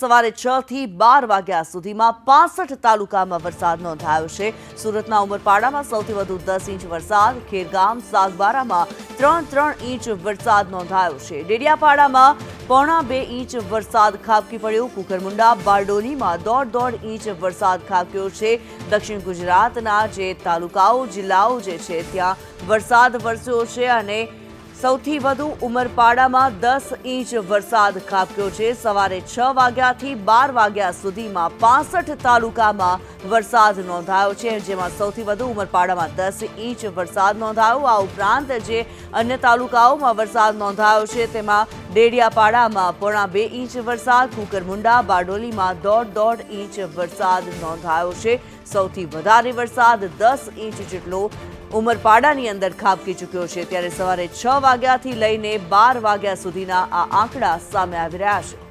સવારે છ થી બાર વાગ્યા સુધીમાં પાસઠ તાલુકામાં વરસાદ નોંધાયો છે. સુરતના ઉમરપાડામાં સૌથી વધુ દસ ઇંચ વરસાદ, ખેરગામ, સાગબારામાં ત્રણ ત્રણ ઇંચ વરસાદ નોંધાયો છે. ડેડિયાપાડામાં પોણા બે ઇંચ વરસાદ ખાબકી પડ્યો. કુકરમુંડા બારડોલીમાં દોઢ દોઢ ઇંચ વરસાદ ખાબક્યો છે. દક્ષિણ ગુજરાતના જે તાલુકાઓ, જિલ્લાઓ જે છે, ત્યાં વરસાદ વરસ્યો છે અને સૌથી વધુ ઉમરપાડામાં દસ ઇંચ વરસાદ ખાબક્યો છે. સવારે છ વાગ્યાથી બાર વાગ્યા સુધીમાં પાસઠ તાલુકામાં વરસાદ નોંધાયો છે. જેમાં સૌથી વધુ ઉમરપાડામાં દસ ઇંચ વરસાદ નોંધાયો. આ ઉપરાંત જે અન્ય તાલુકાઓમાં વરસાદ નોંધાયો છે, તેમાં ડેડિયાપાડામાં પોણા બે ઇંચ વરસાદ, કુકરમુંડા, બારડોલીમાં દોઢ દોઢ ઇંચ વરસાદ નોંધાયો છે. સૌથી વધારે વરસાદ દસ ઇંચ જેટલો ઉમરપાડાની અંદર ખાબકી ચૂક્યો છે. ત્યારે સવારે છ વાગ્યાથી લઈને બાર વાગ્યા સુધીના આ આંકડા સામે આવી રહ્યા છે.